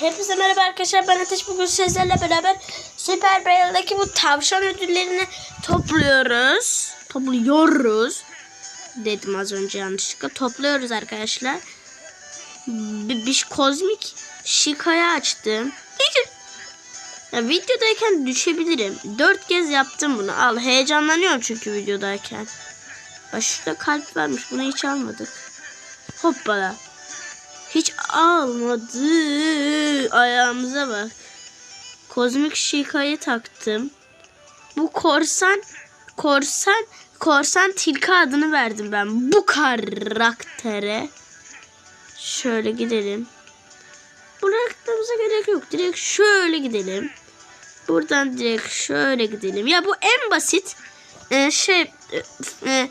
Hepinize merhaba arkadaşlar. Ben Ateş bugün sizlerle beraber Süper Bayıl'daki bu tavşan ödüllerini topluyoruz. Topluyoruz. Dedim az önce yanlışlıkla. Topluyoruz arkadaşlar. Bir, bir kozmik şikayı açtım. Ya videodayken düşebilirim. Dört kez yaptım bunu. Al heyecanlanıyorum çünkü videodayken. Bak şurada kalp varmış. Bunu hiç almadık. Hoppala. Hiç almadı. Ayağımıza bak. Kozmik şikayı taktım. Bu korsan korsan korsan tilki adını verdim ben bu karaktere. Şöyle gidelim. Bıraktığımıza gerek yok. Direkt şöyle gidelim. Buradan direkt şöyle gidelim. Ya bu en basit e, şey e, e,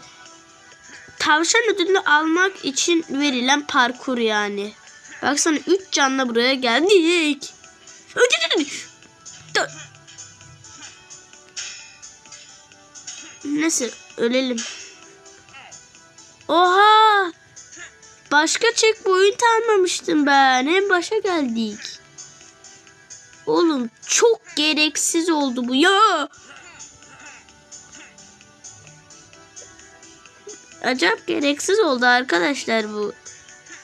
tavşan ödülünü almak için verilen parkur yani. Baksana 3 canla buraya geldik. Neyse ölelim. Oha! Başka checkpoint almamıştım ben. En başa geldik. Oğlum çok gereksiz oldu bu ya. Acayip gereksiz oldu arkadaşlar bu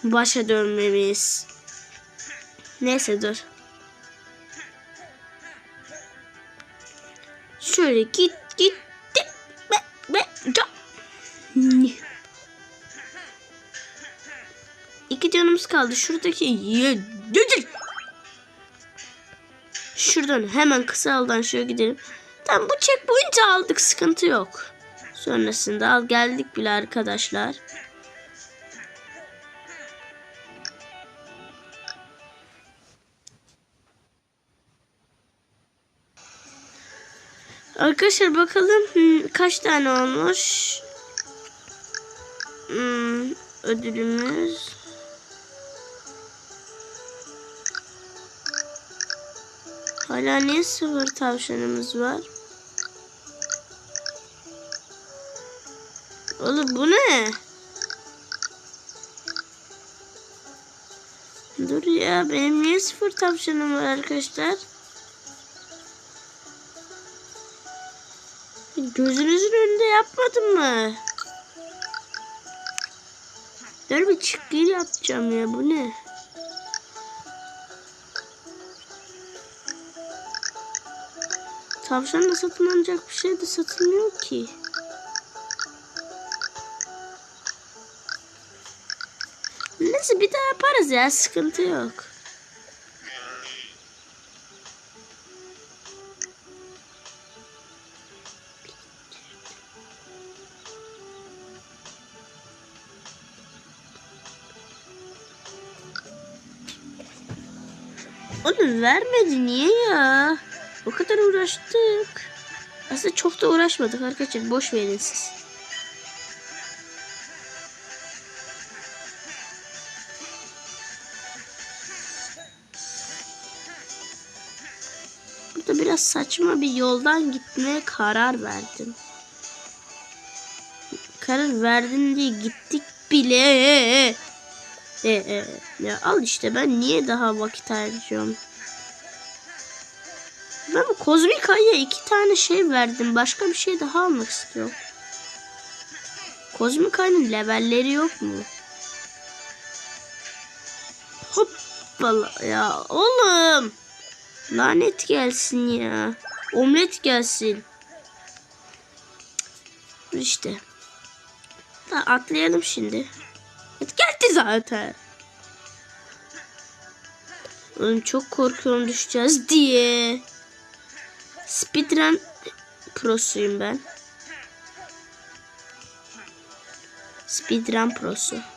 başa dönmemiz. Neyse dur. Şöyle git git. Be, be, ca- İki canımız kaldı. Şuradaki ye- Şuradan hemen kısa yoldan şöyle gidelim. Tamam bu checkpoint'i aldık. Sıkıntı yok. Sonrasında al geldik bile arkadaşlar. Arkadaşlar bakalım hmm, kaç tane olmuş. Hmm, ödülümüz. Hala niye sıfır tavşanımız var? Oğlum bu ne? Dur ya benim niye sıfır tavşanım var arkadaşlar? Gözünüzün önünde yapmadım mı? Dur bir çıkgı yapacağım ya bu ne? Tavşanla satın alacak bir şey de satılmıyor ki. Neyse bir daha yaparız ya sıkıntı yok. Onu vermedi niye ya? O kadar uğraştık. Aslında çok da uğraşmadık arkadaşlar. Boş verin siz. Saçma bir yoldan gitmeye karar verdim. Karar verdin diye gittik bile. E, e, ya al işte ben niye daha vakit harcıyorum? Ben bu kozmik ayıya iki tane şey verdim. Başka bir şey daha almak istiyorum. Kozmik ayının levelleri yok mu? Hoppala ya oğlum. Lanet gelsin ya. Omlet gelsin. İşte. Da atlayalım şimdi. Geldi zaten. Oğlum çok korkuyorum düşeceğiz diye. Speedrun prosuyum ben. Speedrun prosu.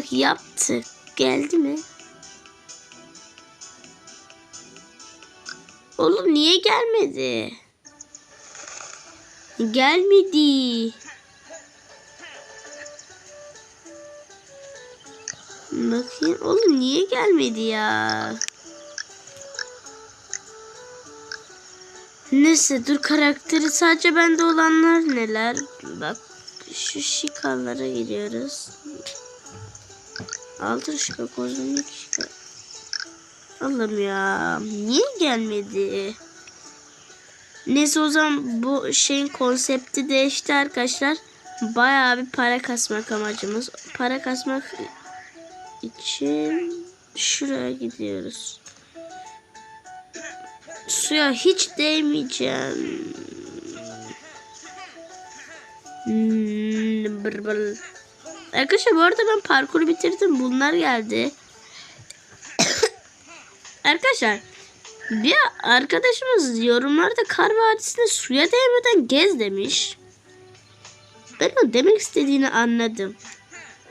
Bak yaptı. Geldi mi? Oğlum niye gelmedi? Gelmedi. Bakayım. Oğlum niye gelmedi ya? Neyse dur karakteri sadece bende olanlar neler? Bak şu şikalara giriyoruz. Altın şika, kozmik şika. Allah'ım ya. Niye gelmedi? Neyse o zaman bu şeyin konsepti değişti arkadaşlar. Bayağı bir para kasmak amacımız. Para kasmak için şuraya gidiyoruz. Suya hiç değmeyeceğim. Hmm, bır bır. Arkadaşlar bu arada ben parkuru bitirdim. Bunlar geldi. Arkadaşlar bir arkadaşımız yorumlarda kar vadisinde suya değmeden gez demiş. Ben o demek istediğini anladım.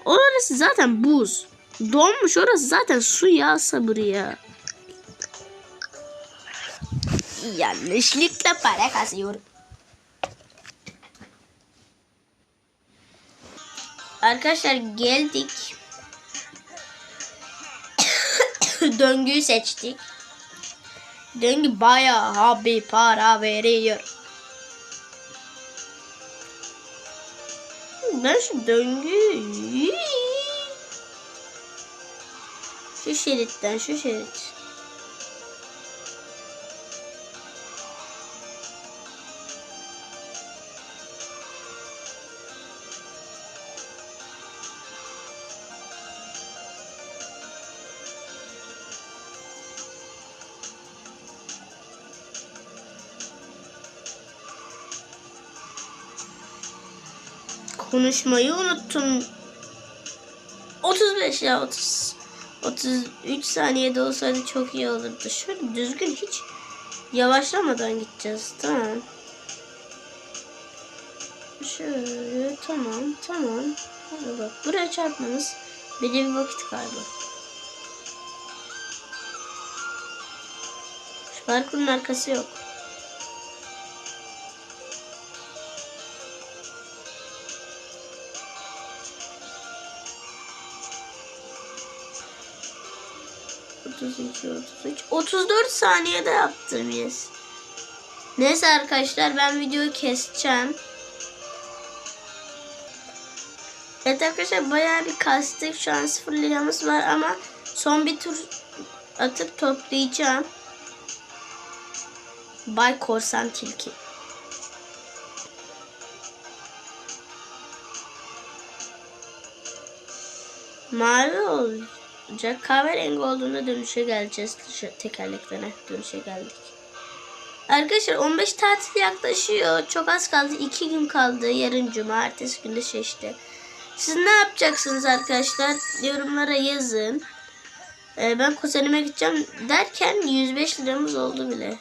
Orası zaten buz. Donmuş orası zaten su yağsa buraya. Yanlışlıkla para kasıyorum. Arkadaşlar geldik. Döngüyü seçtik. Döngü bayağı bir para veriyor. Ben şu döngüyü şu şeritten şu şerit. Konuşmayı unuttum. 35 ya 30 33 saniyede olsaydı çok iyi olurdu. Şöyle düzgün hiç yavaşlamadan gideceğiz. Tamam. Şöyle tamam tamam. Hadi bak buraya çarpmamız de bir vakit kaybı. Şu parkurun arkası yok. Otuz iki, otuz üç, otuz dört saniyede yaptım yes. Neyse arkadaşlar ben videoyu keseceğim. Evet arkadaşlar bayağı bir kastık. Şu an sıfır liramız var ama son bir tur atıp toplayacağım. Bay Korsan Tilki. Mavi olacak. Kahverengi olduğunda dönüşe geleceğiz. Tekerleklere dönüşe geldik. Arkadaşlar 15 tatil yaklaşıyor. Çok az kaldı. 2 gün kaldı. Yarın cuma. Ertesi günde şey. Siz ne yapacaksınız arkadaşlar? Yorumlara yazın. Ee, ben kuzenime gideceğim derken 105 liramız oldu bile.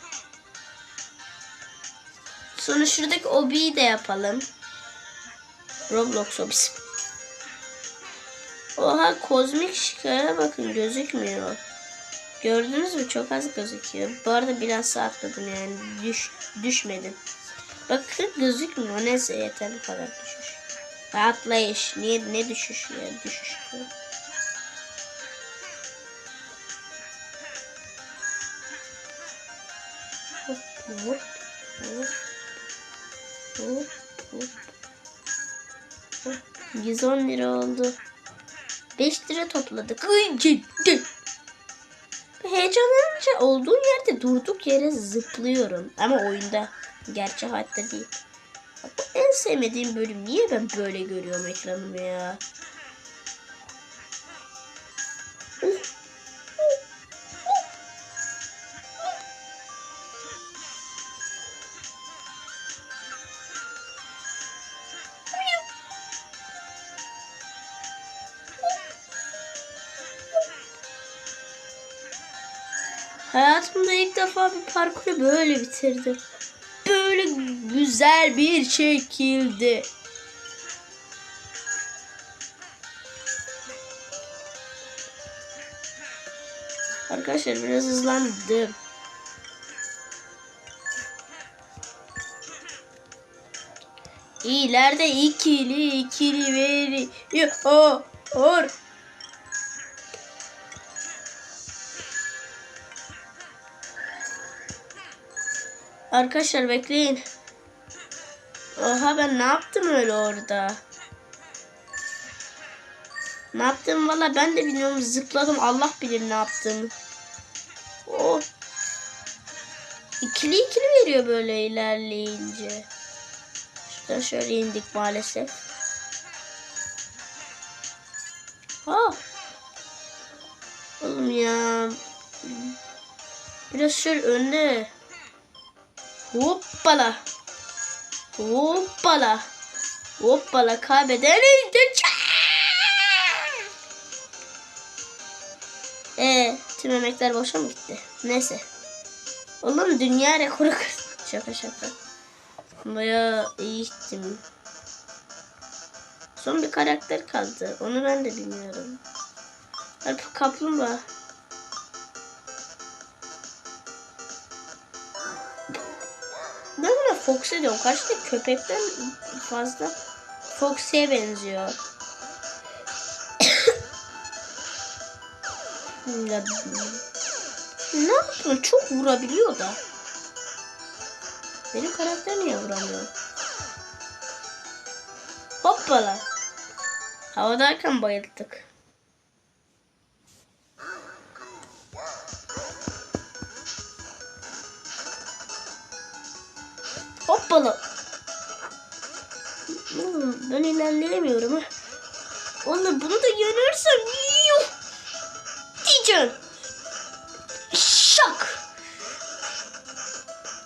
Sonra şuradaki obiyi de yapalım. Roblox obisi. Oha kozmik şikaya bakın gözükmüyor. Gördünüz mü? Çok az gözüküyor. Bu arada biraz atladım yani. Düş, düşmedim. Bakın gözükmüyor. Neyse yeter bu kadar düşüş. Atlayış. Niye ne düşüş ya? Düşüş. diyor. Hop, hop, hop, hop, hop. 110 lira oldu. 5 lira topladık. Heyecanlanınca olduğum yerde durduk yere zıplıyorum. Ama oyunda. Gerçek hayatta değil. En sevmediğim bölüm. Niye ben böyle görüyorum ekranımı ya? Hayatımda ilk defa bir parkuru böyle bitirdim. Böyle güzel bir şekilde. Arkadaşlar biraz hızlandım. İleride ikili ikili veriyor. Arkadaşlar bekleyin. Oha ben ne yaptım öyle orada? Ne yaptım valla ben de bilmiyorum zıpladım Allah bilir ne yaptım. O ikili ikili veriyor böyle ilerleyince. Şuradan şöyle indik maalesef. Ha. Oğlum ya. Biraz şöyle önde. Hoppala. Hoppala. Hoppala kaybeden öldü. Eee tüm emekler boşa mı gitti? Neyse. Oğlum dünya rekoru. Şaka şaka. Baya iyi gittim. Son bir karakter kaldı. Onu ben de bilmiyorum. Alp kaplumbağa. Fox'e diyorum. Kaçta köpekten fazla Fox'e benziyor. Ya, ne yaptın? Çok vurabiliyor da. Benim karakter niye vuramıyor? Hoppala. Havadayken bayıldık. İlerleyemiyorum. Oğlum bunu da yenersem yuh diyeceğim. Şak.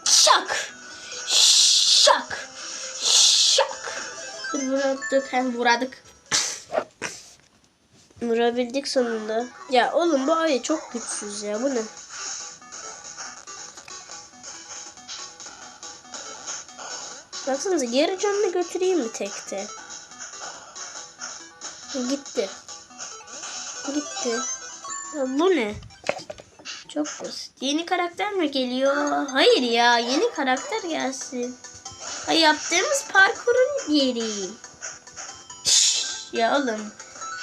Şak. Şak. Şak. Vuradık hem vuradık. Vurabildik sonunda. Ya oğlum bu ayı çok güçsüz ya bu ne? Baksanıza yarı canını götüreyim mi tekte? Gitti. Gitti. Ya bu ne? Çok basit. Yeni karakter mi geliyor? Hayır ya yeni karakter gelsin. Ay yaptığımız parkurun yeri. Şşş, ya oğlum.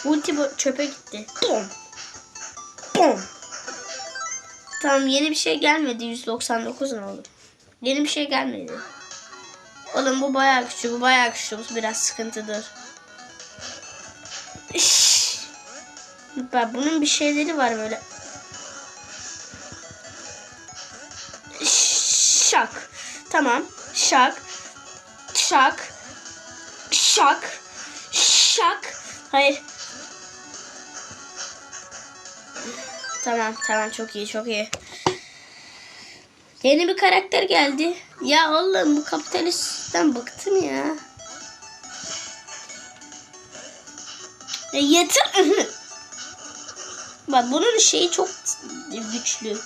Ulti çöpe gitti. Bom. Bom. Tamam yeni bir şey gelmedi. 199 ne oldu? Yeni bir şey gelmedi. Oğlum bu bayağı güçlü. Bu bayağı güçlü. Bu biraz sıkıntıdır. Şşş. Bak bunun bir şeyleri var böyle. Şak. Tamam. Şak. Şak. Şak. Şak. Hayır. Tamam tamam çok iyi çok iyi. Yeni bir karakter geldi. Ya oğlum bu kapitalistten bıktım ya. Ya yeter. Bak bunun şeyi çok güçlü.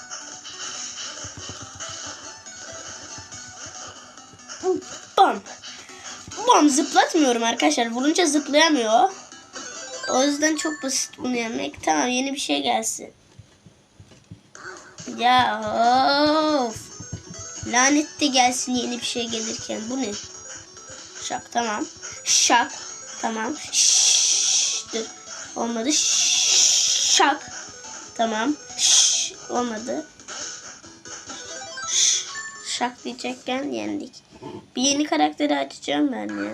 Bam. Bam zıplatmıyorum arkadaşlar. Vurunca zıplayamıyor. O yüzden çok basit bunu yemek. Tamam yeni bir şey gelsin. Ya of. Lanet de gelsin yeni bir şey gelirken. Bu ne? Şak tamam. Şak tamam. Şşş, dur. Olmadı. Şak. Tamam. Şş, olmadı. Şş, şak diyecekken yendik. Bir yeni karakteri açacağım ben ya.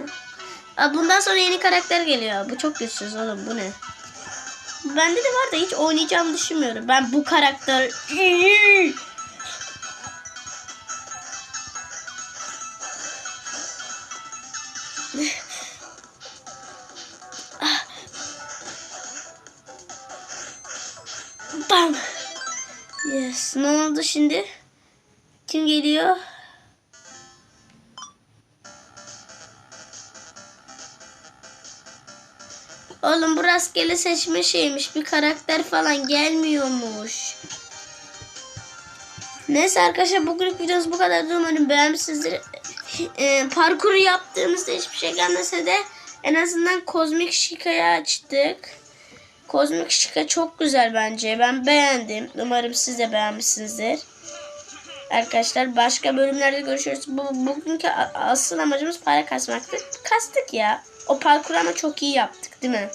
Aa, bundan sonra yeni karakter geliyor. Bu çok güçsüz oğlum. Bu ne? Bende de var da hiç oynayacağımı düşünmüyorum. Ben bu karakter... Bam. Yes. Ne oldu şimdi? Kim geliyor? Oğlum bu rastgele seçme şeymiş. Bir karakter falan gelmiyormuş. Neyse arkadaşlar bugünlük videomuz bu kadar. Umarım beğenmişsinizdir. Ee, parkuru yaptığımızda hiçbir şey gelmese de en azından kozmik şikayı açtık. Kozmik şika çok güzel bence. Ben beğendim. Umarım siz de beğenmişsinizdir. Arkadaşlar başka bölümlerde görüşürüz. Bu, bugünkü asıl amacımız para kasmaktı. Kastık ya. O parkuru ama çok iyi yaptık değil mi?